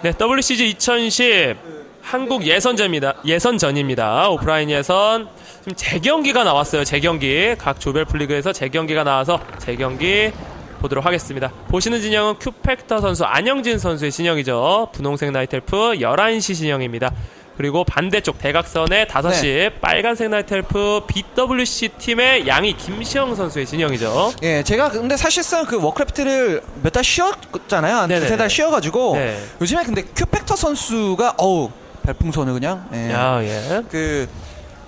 네, WCG 2010 한국 예선전입니다. 예선전입니다. 오프라인 예선. 지금 재경기가 나왔어요. 재경기. 각 조별 플리그에서 재경기가 나와서 재경기 보도록 하겠습니다. 보시는 진영은 큐팩터 선수 안영진 선수의 진영이죠. 분홍색 나이텔프 11시 진영입니다. 그리고 반대쪽 대각선의 5시 빨간색 나이텔프 BWC 팀의 양이 김시영 선수의 진영이죠. 예, 제가 근데 사실상 그 워크래프트를 몇 달 쉬었잖아요. 한 네네네. 두세 달 쉬어가지고 네. 요즘에 근데 큐팩터 선수가 어우 별풍선을 그냥 예. 야, 예. 그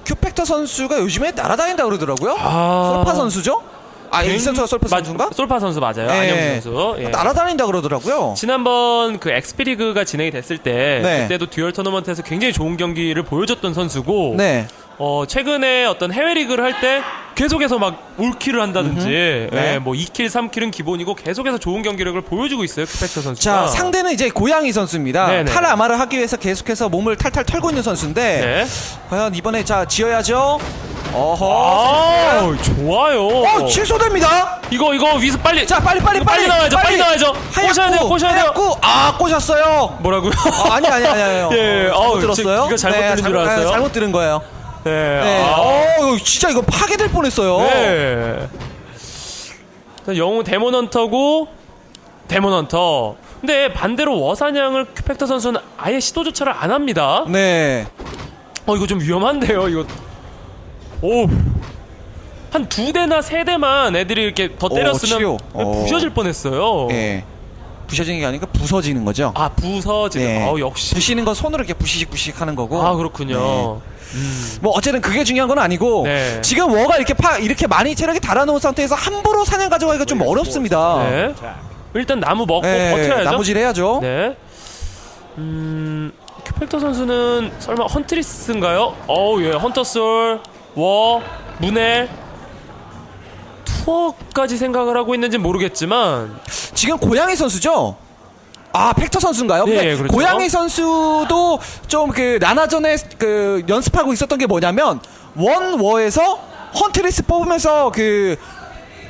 큐팩터 선수가 요즘에 날아다닌다 그러더라고요. 아. 솔파 선수죠? 아, 이 선수가 솔파 맞- 선수인가? 솔파 선수 맞아요. 예. 안영진 선수. 예. 날아다닌다 그러더라고요. 지난번 그 엑스피리그가 진행이 됐을 때 네. 그때도 듀얼 토너먼트에서 굉장히 좋은 경기를 보여줬던 선수고 네. 어, 최근에 어떤 해외 리그를 할 때 계속해서 막 올킬을 한다든지 네. 예, 뭐 2킬, 3킬은 기본이고 계속해서 좋은 경기력을 보여주고 있어요. 큐팩터 선수가. 자, 상대는 이제 고양이 선수입니다. 네네. 탈아마를 하기 위해서 계속해서 몸을 탈탈 털고 있는 선수인데 네. 과연 이번에 자 지어야죠. 어허. 아, 좋아요. 어, 취소됩니다. 이거 이거 위스 빨리 자, 빨리 빨리 이거 빨리 나와야죠. 빨리 나와야죠. 꼬셔야 돼요. 꼬셔야 돼요. 하얗고, 아, 꼬셨어요. 뭐라고요? 아, 아니 아니 아니 아니. 예, 어, 잘못 지- 들었어요? 이거 잘못 들은 줄 알았어요. 아, 잘못 들은 거예요. 네. 네. 아. 어, 이거 진짜 이거 파괴될 뻔했어요. 네. 자, 영웅 데몬 헌터고 데몬 헌터. 근데 반대로 워사냥을 큐팩터 선수는 아예 시도조차를 안 합니다. 네. 어 이거 좀 위험한데요. 이거 오. 한 두 대나 세 대만 애들이 이렇게 더 오, 때렸으면. 오. 부셔질 뻔했어요. 예. 부셔지는 게 아니라 부서지는 거죠. 아 부서지는. 네. 어 역시. 부시는 건 손으로 이렇게 부시식 부시식 하는 거고. 아 그렇군요. 뭐 어쨌든 그게 중요한 건 아니고 네. 지금 워가 이렇게 파 이렇게 많이 체력이 달아놓은 상태에서 함부로 사냥 가져가기가 좀 어렵습니다. 네. 일단 나무 먹고 네, 버텨야죠. 나무질 해야죠. 네. 음, 큐팩터 선수는 설마 헌트리스인가요? 어우, 예, 헌터솔, 워, 문헬, 투어까지 생각을 하고 있는지 모르겠지만, 지금 고양이 선수죠? 아 팩터 선수인가요? 네, 그렇죠. 고양이 선수도 좀 그 나나전에 그 연습하고 있었던 게 뭐냐면 원워에서 헌트리스 뽑으면서 그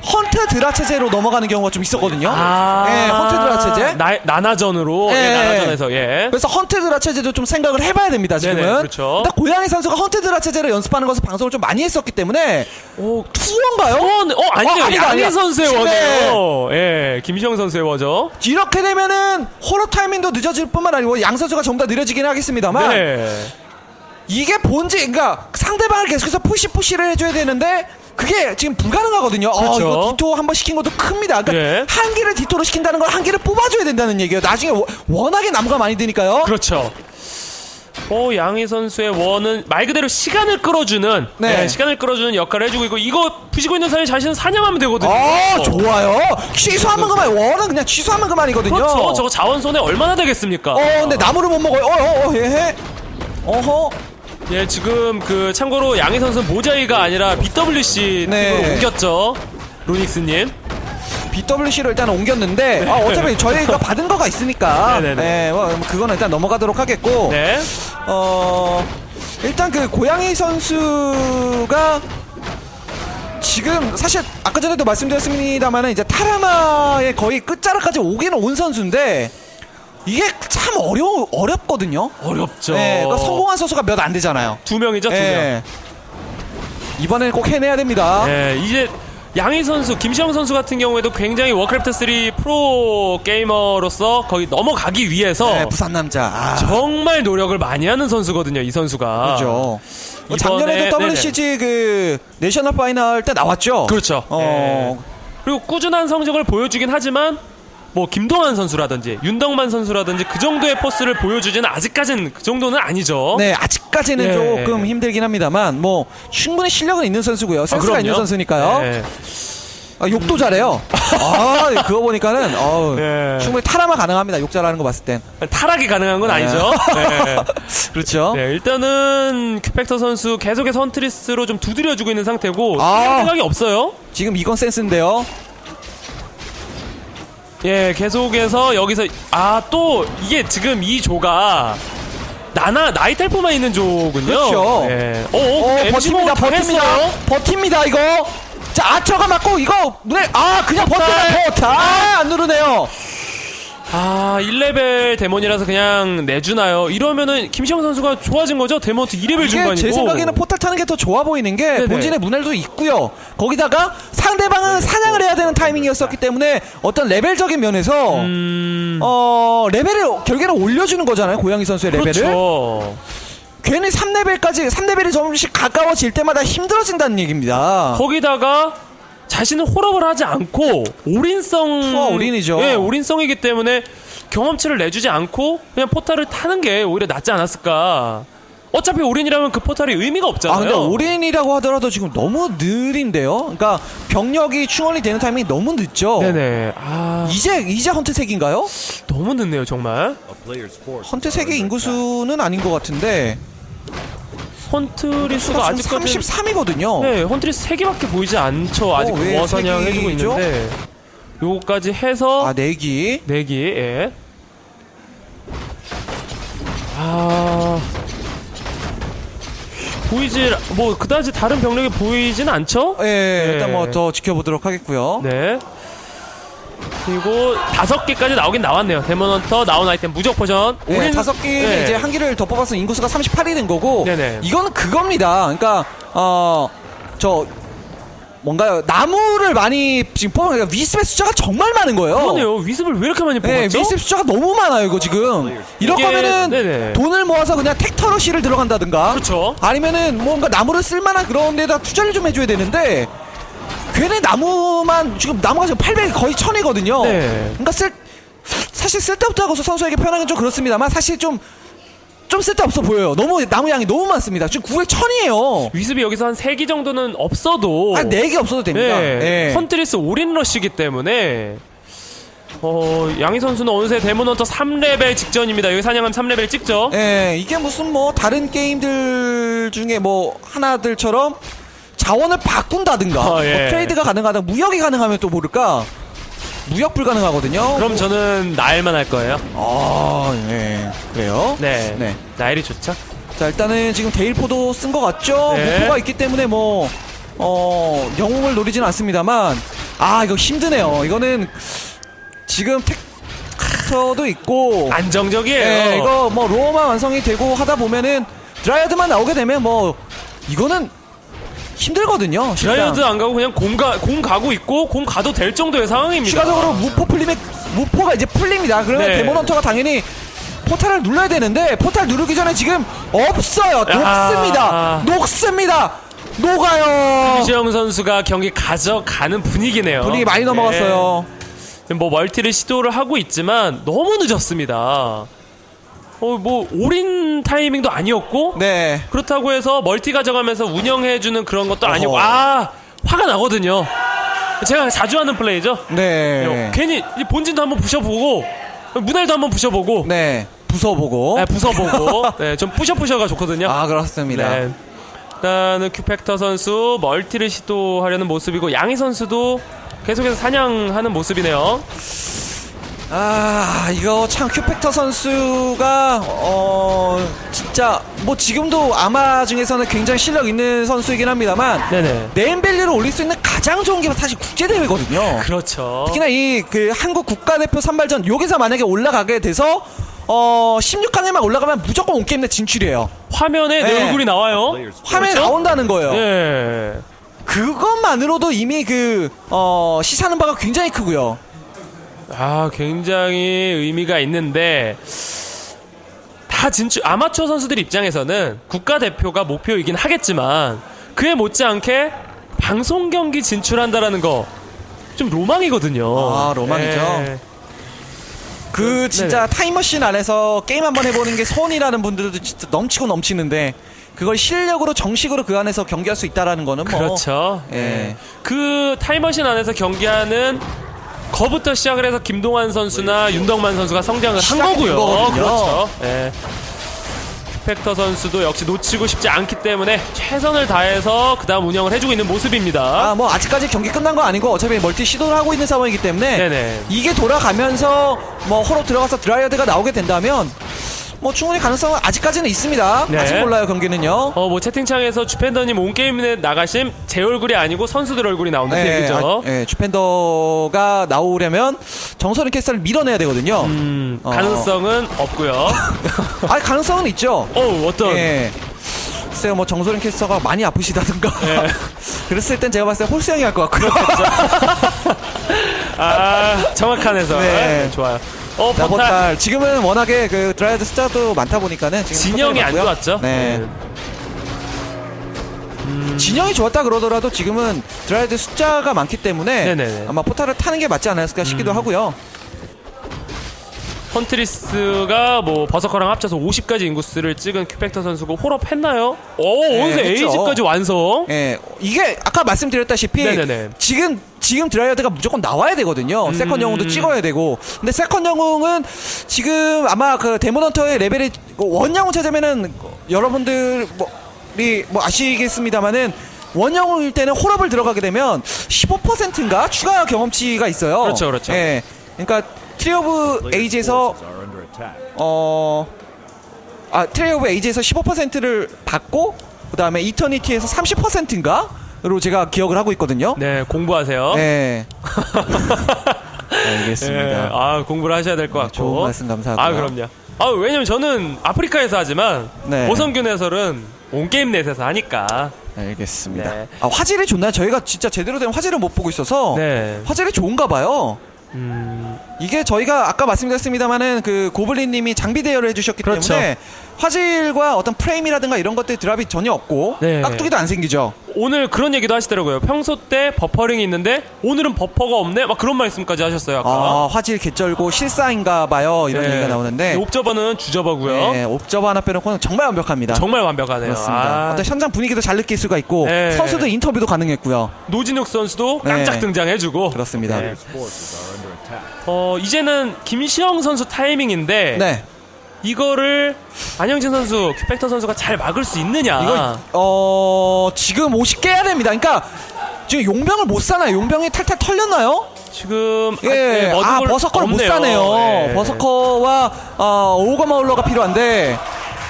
헌트 드라 체제로 넘어가는 경우가 좀 있었거든요. 예, 헌트 드라 체제. 아. 나, 나나전으로, 예, 예, 나나전에서, 예. 그래서 헌트 드라 체제도 좀 생각을 해봐야 됩니다. 지금은. 네네, 그렇죠. 일단 고양이 선수가 헌트 드라 체제를 연습하는 것을 방송을 좀 많이 했었기 때문에 오, 투어인가요? 투어는, 어, 아니에요. 어, 아니다, 양희. 선수의 네. 워네요. 예, 김시영 선수의 워죠. 이렇게 되면은 호러 타이밍도 늦어질 뿐만 아니고 양 선수가 다 느려지긴 하겠습니다만 네. 이게 본질 그러니까 상대방을 계속해서 푸시 푸시를 해줘야 되는데 그게 지금 불가능하거든요. 어, 그렇죠. 이거 디토 한 번 시킨 것도 큽니다. 그러니까 예. 한 개를 디토로 시킨다는 건 한 개를 뽑아줘야 된다는 얘기예요. 나중에 워- 워낙에 나무가 많이 드니까요. 그렇죠. 오 양희 선수의 원은 말 그대로 시간을 끌어주는 네. 네, 시간을 끌어주는 역할을 해주고 있고 이거 부시고 있는 사람이 자신은 사냥하면 되거든요. 어 좋아요. 취소하면 그만. 워는 그냥 취소하면 그만이거든요. 그렇죠. 저거 자원 손해 얼마나 되겠습니까? 어 근데 나무를 못 먹어요. 어어 예. 어허. 예 지금 그 참고로 양희 선수는 모자이가 아니라 BWC 네. 팀으로 옮겼죠. 로닉스님. BWC로 일단 옮겼는데 아, 어차피 저희가 받은 거가 있으니까 네네네. 네, 뭐 그거는 일단 넘어가도록 하겠고 네. 어 일단 그 고양이 선수가 지금 사실 아까 전에도 말씀드렸습니다만 이제 타라마의 거의 끝자락까지 오기는 온 선수인데 이게 참 어려 어렵거든요. 어렵죠. 네, 그러니까 성공한 선수가 몇 안 되잖아요. 두 명이죠, 두 명. 네. 이번에는 꼭 해내야 됩니다. 네, 이제 양희 선수, 김시영 선수 같은 경우에도 굉장히 워크래프트 3 프로 게이머로서 거의 넘어가기 위해서 네, 부산 남자. 아, 정말 노력을 많이 하는 선수거든요. 이 선수가. 그렇죠. 뭐 이번에- 작년에도 네네. WCG 그 내셔널 파이널 때 나왔죠. 그렇죠. 어, 예. 그리고 꾸준한 성적을 보여주긴 하지만 뭐 김동환 선수라든지 윤덕만 선수라든지 그 정도의 포스를 보여주지는 아직까지는 그 정도는 아니죠. 네, 아직까지는 예. 조금 힘들긴 합니다만 뭐 충분히 실력은 있는 선수고요. 아, 센스가 그럼요. 있는 선수니까요. 네. 아, 욕도 잘해요. 아, 그거 보니까는 어우, 네. 충분히 타라마 가능합니다. 욕 잘하는 거 봤을 땐. 타락이 가능한 건 아니죠. 네. 그렇죠. 네, 일단은 큐팩터 선수 계속해서 헌트리스로 좀 두드려주고 있는 상태고 아. 생각이 없어요. 지금 이건 센스인데요. 예, 계속해서 여기서 아 또 이게 지금 이 조가 나나 나이텔프만 있는 조군요. 그렇죠. 예. 어, 오, 어 버팁니다, 버팁니다. 버팁니다, 이거. 자, 아처가 맞고 이거 문에 아, 그냥 버텨요. 버텨. 아, 안 누르네요. 아 1레벨 데몬이라서 그냥 내주나요? 이러면은 김시영 선수가 좋아진 거죠? 데몬트 2레벨 준거 이게 아니고 제 생각에는 포탈 타는 게 더 좋아 보이는 게 네네. 본진의 문헬도 있고요. 거기다가 상대방은 사냥을 해야 되는 타이밍이었었기 때문에 어떤 레벨적인 면에서 음... 어 레벨을 결국에는 올려주는 거잖아요. 고양이 선수의 레벨을. 그렇죠 괜히 3레벨까지 3레벨이 조금씩 가까워질 때마다 힘들어진다는 얘기입니다. 거기다가 자신은 홀업을 하지 않고 올인성 투어 올인이죠. 예, 올인성이기 때문에 경험치를 내주지 않고 그냥 포탈을 타는 게 오히려 낫지 않았을까? 어차피 올인이라면 그 포탈이 의미가 없잖아요. 아 근데 올인이라고 하더라도 지금 너무 느린데요. 그러니까 병력이 충원이 되는 타이밍이 너무 늦죠. 네네. 아 이제 이제 헌트색인가요? 너무 늦네요 정말. 헌트색의 인구수는 아닌 것 같은데 헌트리스가 아직까지 33이거든요. 네, 헌트리스 3개밖에 보이지 않죠. 아직 어, 왜 모아 사냥 세 해주고? 있는데 요거까지 해서 아 내기. 내기 예. 아 보이질 뭐 그다지 다른 병력이 보이진 않죠? 예, 네. 일단 뭐 더 지켜보도록 하겠고요. 네. 그리고 다섯 개까지 나오긴 나왔네요. 데몬헌터 나온 아이템 무적 포션. 네, 다섯 개는 네. 이제 한 개를 더 뽑아서 인구수가 38이 된 거고 네네. 이거는 그겁니다. 그러니까 어저 뭔가요 나무를 많이 지금 뽑은 그러니까 위습의 숫자가 정말 많은 거예요. 그러네요. 위습을 왜 이렇게 많이 네, 뽑았죠? 위습 숫자가 너무 많아요 이거 지금. 네네. 돈을 모아서 그냥 텍터러시를 들어간다든가. 그렇죠. 아니면은 뭔가 나무를 쓸만한 그런 데다 투자를 좀 해줘야 되는데 괜히 나무만 지금 나무가 지금 800 거의 1000이거든요. 네. 그러니까 쓸 사실 쓸데없다고 해서 선수에게 표현하기는 좀 그렇습니다만 사실 좀 좀 쓸데없어 보여요. 너무 나무 양이 너무 많습니다. 지금 900 1000이에요. 위습이 여기서 한세개 정도는 없어도 한 4개 없어도 됩니다. 네, 네. 헌트리스 올인 러쉬기 때문에 어, 양희 선수는 어느새 데몬헌터 3레벨 직전입니다. 여기 사냥하면 3레벨 찍죠. 예, 이게 무슨 뭐 다른 게임들 중에 뭐 하나들처럼 자원을 바꾼다든가 아, 예. 뭐 트레이드가 가능하다 무역이 가능하면 또 모를까 무역 불가능하거든요. 그럼 저는 나일만 할 거예요. 아, 예. 그래요? 네. 네. 나일이 좋죠. 자, 일단은 지금 데일포도 쓴 것 같죠? 네. 목표가 있기 때문에 뭐, 어, 영웅을 노리진 않습니다만, 아, 이거 힘드네요. 이거는 지금 텍터도 있고, 안정적이에요. 예, 이거 뭐 로어만 완성이 되고 하다 보면은 드라이어드만 나오게 되면 뭐, 이거는 힘들거든요. 드라이어드 안 가고 그냥 공, 가, 공 가고 있고 공 가도 될 정도의 상황입니다. 추가적으로 무포 풀리면 무포가 이제 풀립니다. 그러면 네. 데몬 헌터가 당연히 포탈을 눌러야 되는데 포탈 누르기 전에 지금 없어요. 녹습니다. 녹습니다. 녹아요. 이재영 선수가 경기 가져가는 분위기네요. 분위기 많이 넘어갔어요. 네. 뭐 멀티를 시도를 하고 있지만 너무 늦었습니다. 어, 뭐 올인 타이밍도 아니었고 네. 그렇다고 해서 멀티 가져가면서 운영해주는 그런 것도 아니고 어허. 아 화가 나거든요. 제가 자주 하는 플레이죠. 네. 괜히 이 본진도 한번 부셔보고 문헬도 한번 부셔보고 네. 부숴보고. 네, 부숴보고 네, 좀 부셔부셔가 좋거든요. 아, 그렇습니다. 네. 일단은 큐팩터 선수 멀티를 시도하려는 모습이고 양희 선수도 계속해서 사냥하는 모습이네요. 아, 이거 참 큐팩터 선수가 어 진짜 뭐 지금도 아마 중에서는 굉장히 실력 있는 선수이긴 합니다만 네네. 네임밸류를 올릴 수 있는 가장 좋은 게 사실 국제 대회거든요. 그렇죠. 특히나 이 그 한국 국가대표 선발전 여기서 만약에 올라가게 돼서 어 16강에만 올라가면 무조건 온 게임 내 진출이에요. 화면에 내 네. 얼굴이 나와요. 화면에 그렇죠? 나온다는 거예요. 예. 그것만으로도 이미 그 어 시사하는 바가 굉장히 크고요. 아, 굉장히 의미가 있는데 다 진출 아마추어 선수들 입장에서는 국가 대표가 목표이긴 하겠지만 그에 못지않게 방송 경기 진출한다라는 거 좀 로망이거든요. 아, 로망이죠. 예. 그 진짜 타임머신 안에서 게임 한번 해보는 게 소원이라는 분들도 진짜 넘치고 넘치는데 그걸 실력으로 정식으로 그 안에서 경기할 수 있다라는 거는 뭐 그렇죠. 예. 예. 그 타임머신 안에서 경기하는 거부터 시작을 해서 김동환 선수나 윤덕만 선수가 성장을 한 거고요. 그거거든요. 그렇죠. 예. 팩터 선수도 역시 놓치고 싶지 않기 때문에 최선을 다해서 그다음 운영을 해주고 있는 모습입니다. 아 뭐 아직까지 경기 끝난 거 아니고 어차피 멀티 시도를 하고 있는 상황이기 때문에 네네. 이게 돌아가면서 뭐 허로 들어가서 드라이어드가 나오게 된다면 뭐 충분히 가능성은 아직까지는 있습니다. 네. 아직 몰라요 경기는요. 어, 뭐 채팅창에서 주팬더님 온 게임에 나가심 제 얼굴이 아니고 선수들 얼굴이 나온다 는 얘기죠. 아, 예, 주펜더가 나오려면 정선인 캐스터를 밀어내야 되거든요. 음, 어. 가능성은 없고요. 아 가능성은 있죠. 어, 어떤? 예. 글쎄요, 뭐 정소린 캐스터가 많이 아프시다든가. 예. 그랬을 땐 제가 봤을 때 홀수 형이 할 것 같고요. 아, 정확한 해설. 네. 네, 좋아요. 어, 자, 포탈. 포탈. 지금은 워낙에 그 드라이드 숫자도 많다 보니까는 지금 진영이 포탈이 안. 좋았죠? 네. 진영이 좋았다 그러더라도 지금은 드라이드 숫자가 많기 때문에 네네네. 음. 아마 포탈을 타는 게 맞지 않았을까 싶기도 하고요. 헌트리스가 뭐 버서커랑 합쳐서 50까지 인구수를 찍은 큐팩터 선수고 홀업했나요? 오, 네, 어느새 했죠. 에이지까지 완성. 예, 이게 아까 말씀드렸다시피 네네네. 지금 지금 드라이어드가 무조건 나와야 되거든요. 음. 세컨 영웅도 찍어야 되고. 근데 세컨 영웅은 지금 아마 그 데모넌터의 레벨이 원 영웅 찾으면은 여러분들이 뭐 아시겠습니다만은 원 영웅일 때는 홀업을 들어가게 되면 15%인가 추가 경험치가 있어요. 그렇죠, 그렇죠. 예, 그러니까 트리 오브 에이지에서 어, 아, 트레이 오브 에이지에서 15%를 받고, 그 다음에 이터니티에서 30%인가?로 제가 기억을 하고 있거든요. 네, 공부하세요. 네. 예, 알겠습니다. 아, 공부를 하셔야 될것 네, 같고. 좋은 말씀 감사하고요. 아, 그럼요. 아, 왜냐면 저는 아프리카에서 하지만 네. 고성균 해설은 온게임 넷에서 하니까. 알겠습니다. 네. 아, 화질이 좋나요? 저희가 진짜 제대로 된 화질을 못 보고 있어서. 네. 화질이 좋은가 봐요. 음, 이게 저희가 아까 말씀드렸습니다만은 그 고블린님이 장비 대여를 해주셨기 그렇죠. 때문에 화질과 어떤 프레임이라든가 이런 것들 드랍이 전혀 없고 네. 깍두기도 안 생기죠. 오늘 그런 얘기도 하시더라고요. 평소 때 버퍼링이 있는데 오늘은 버퍼가 없네? 막 그런 말씀까지 하셨어요, 아까. 아, 화질 개쩔고 실사인가 봐요. 이런 네. 얘기가 나오는데. 이 옵저버는 주저버고요. 네, 옵저버 하나 빼놓고는 정말 완벽합니다. 정말 완벽하네요. 그렇습니다. 아, 어떤 현장 분위기도 잘 느낄 수가 있고 네. 선수도 인터뷰도 가능했고요. 노진욱 선수도 네. 깜짝 등장해주고. 그렇습니다. 네. 어, 이제는 김시영 선수 타이밍인데 네, 이거를 안영진 선수, 큐팩터 선수가 잘 막을 수 있느냐? 이거 어 지금 50 깨야 됩니다. 그러니까 지금 용병을 못 사나요? 용병이 탈탈 털렸나요? 지금 예, 네, 아 머드볼 버서커를 못 없네요. 사네요. 네. 버서커와 어, 오거 마울러가 필요한데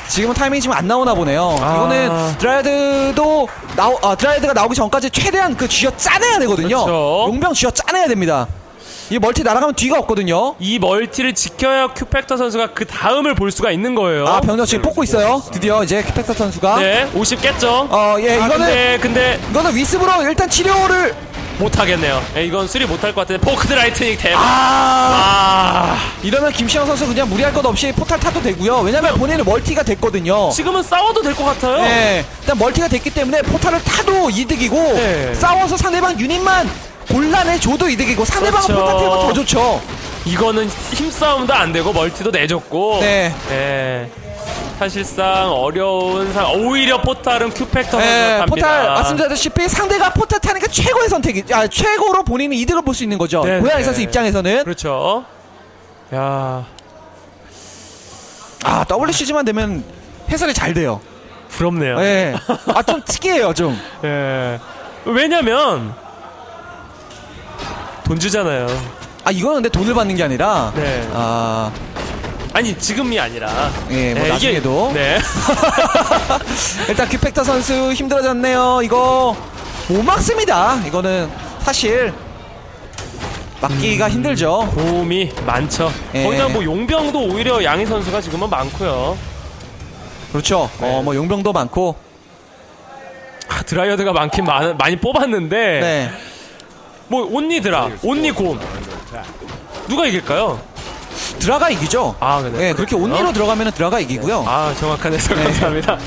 지금은 타이밍이 지금 안 나오나 보네요. 아. 이거는 드라이드도 나오 아, 드라이드가 나오기 전까지 최대한 그 쥐어 짜내야 되거든요. 그렇죠. 용병 쥐어 짜내야 됩니다. 이 멀티 날아가면 뒤가 없거든요. 이 멀티를 지켜야 큐팩터 선수가 그 다음을 볼 수가 있는 거예요. 아 병력 지금 뽑고 있어요. 드디어 이제 캐펙터 선수가 네, 50 깼죠. 어 예 아, 이거는 근데 근데 이거는 위습으로 일단 치료를 못 하겠네요. 예, 이건 수리 못 할 것 같은데 포크드 라이트닝 대박. 아 아, 이러면 김시영 선수 그냥 무리할 것 없이 포탈 타도 되고요. 왜냐면 본인은 멀티가 됐거든요. 지금은 싸워도 될 것 같아요. 네, 일단 멀티가 됐기 때문에 포탈을 타도 이득이고 네. 싸워서 상대방 유닛만 곤란해 줘도 이득이고 상대방은 그렇죠. 포탈 태우면 더 좋죠. 이거는 힘싸움도 안 되고 멀티도 내줬고. 네. 예. 사실상 어려운 상 오히려 포탈은 큐팩터 네. 포탈 말씀드렸다시피 상대가 포탈 타니까 최고의 선택이 아 최고로 본인은 이득을 볼 수 있는 거죠. 네, 고양이 네. 선수 입장에서는 그렇죠. 야, 아 WCG만 되면 해설이 잘 돼요. 부럽네요. 예. 아좀 특이해요 좀. 예. 왜냐면 돈 주잖아요. 아 이거는 근데 돈을 받는 게 아니라 네. 아 아니 지금이 아니라. 예, 뭐 네, 나중에도 이게, 네. 일단 큐팩터 선수 힘들어졌네요. 이거 못 막습니다. 이거는 사실 막기가 힘들죠. 도움이 많죠. 예. 거기다 뭐 용병도 오히려 양희 선수가 지금은 많고요. 그렇죠. 네. 어뭐 용병도 많고. 아, 드라이어드가 많긴 많, 많이 뽑았는데 네. 뭐 온니 드라, 온니 곰 누가 이길까요? 드라가 이기죠. 아, 그래. 네, 그렇게 온리로 들어가면 드라가 이기고요. 아 정확한 해석 네. 감사합니다.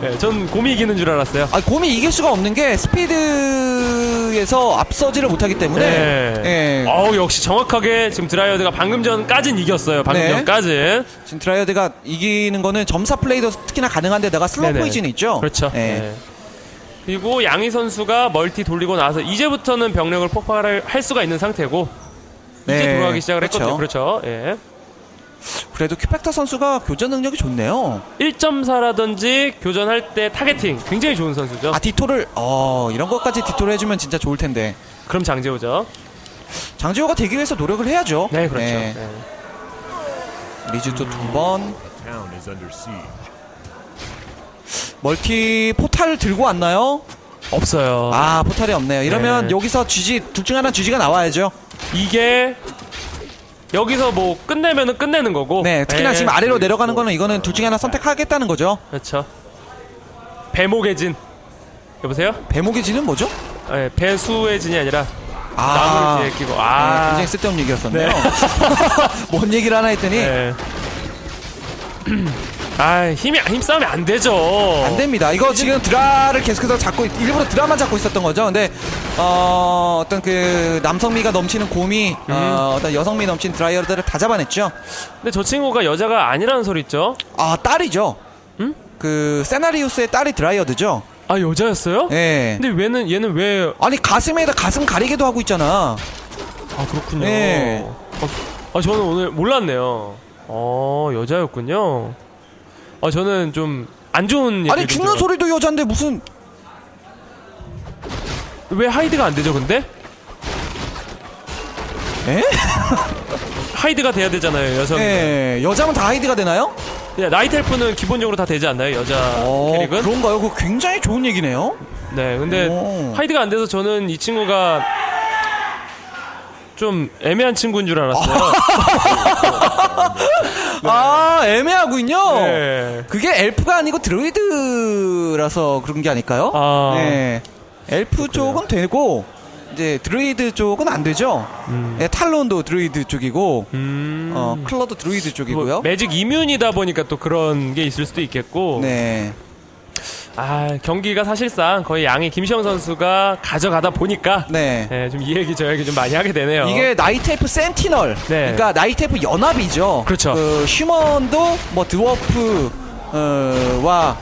네, 전 곰이 이기는 줄 알았어요. 아, 곰이 이길 수가 없는 게 스피드에서 앞서지를 못하기 때문에. 네. 예. 어우 역시 정확하게 지금 드라이어드가 방금 전까진 이겼어요. 방금 네. 전까진. 지금 드라이어드가 이기는 거는 점사 플레이도 특히나 가능한데다가 슬로우. 포이즌이 있죠. 그렇죠. 예. 네. 그리고 양희 선수가 멀티 돌리고 나서 이제부터는 병력을 폭발할 할 수가 있는 상태고 이제 네, 돌아가기 시작을 그렇죠. 했거든요. 그렇죠. 예. 그래도 큐팩터 선수가 교전 능력이 좋네요. 1.4라든지 교전할 때 타겟팅 굉장히 좋은 선수죠. 아 디토를 어 이런 것까지 디토를 해주면 진짜 좋을 텐데 그럼 장재호죠. 장지호가 되기 위해서 노력을 해야죠. 네, 그렇죠. 네. 네. 리즈도 두 번. 멀티 포탈을 들고 왔나요? 없어요. 아 포탈이 없네요. 이러면 네. 여기서 GG 둘중 하나 GG가 나와야죠. 이게 여기서 뭐 끝내면은 끝내는 거고. 네, 특히나 네, 지금 아래로 내려가는 거는 이거는 둘 중에 하나 선택하겠다는 거죠. 그렇죠. 배목의 진. 여보세요? 배목의 진은 뭐죠? 네, 배수의 진이 아니라 아, 나무를 뒤에 끼고. 네, 아, 굉장히 쓸데없는 얘기였었네요. 뭔 얘기를 하나 했더니 네. 아, 힘이 힘 싸움이 안 되죠. 안 됩니다. 이거 지금 드라를 계속해서 잡고 있- 일부러 드라만 잡고 있었던 거죠. 근데 어, 어떤 그 남성미가 넘치는 곰이 음. 어, 어떤 여성미 넘치는 드라이어들을 다 잡아냈죠. 근데 저 친구가 여자가 아니라는 소리 있죠? 아 딸이죠. 음? 그 세나리우스의 딸이 드라이어드죠. 아, 여자였어요? 예. 근데 얘는 얘는 왜 아니 가슴에다 가슴 가리개도 하고 있잖아. 아 그렇군요. 네. 어, 아 저는 오늘 몰랐네요. 어 여자였군요. 아 저는 좀 안 좋은 얘기. 아니 죽는 소리도 여잔데 무슨 왜 하이드가 안 되죠? 근데 에? 하이드가 돼야 되잖아요 여성. 예. 여자면 다 하이드가 되나요? 네, 나이트 엘프는 기본적으로 다 되지 않나요 여자 어, 캐릭은? 그런가요? 그거 굉장히 좋은 얘기네요. 네, 근데 오. 하이드가 안 돼서 저는 이 친구가 좀 애매한 친구인 줄 알았어요. 아 애매하군요. 네. 그게 엘프가 아니고 드루이드라서 그런 게 아닐까요? 아. 네. 엘프 쪽은 되고 이제 드루이드 쪽은 안 되죠. 네, 탈론도 드루이드 쪽이고 음. 어, 클러도 드루이드 쪽이고요. 뭐 매직 이뮨이다 보니까 또 그런 게 있을 수도 있겠고. 네. 아 경기가 사실상 거의 양이 김시영 선수가 가져가다 보니까 네. 네, 좀 이 얘기 저 얘기 좀 많이 하게 되네요. 이게 나이테프 센티널. 네. 그러니까 나이테프 연합이죠. 그렇죠. 그 휴먼도 뭐 드워프 어, 와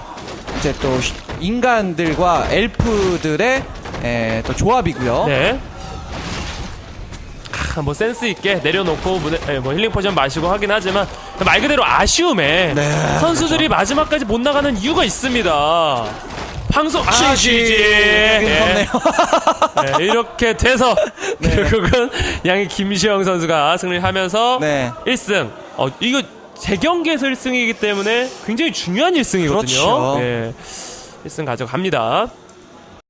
이제 또 시- 인간들과 엘프들의 에, 또 조합이고요. 네. 아, 뭐 센스 있게 내려놓고 무대, 에, 뭐 힐링 포션 마시고 하긴 하지만 말 그대로 아쉬움에 네, 선수들이 마지막까지 못 나가는 이유가 있습니다. 방송 아 GG. GG. 예. 무섭네요. 네, 이렇게 돼서 결국은 양이 김시영 선수가 승리를 하면서 네. 1승. 어 이거 재경기에서 1승이기 때문에 굉장히 중요한 1승이거든요. 그렇죠. 네. 1승 가져갑니다.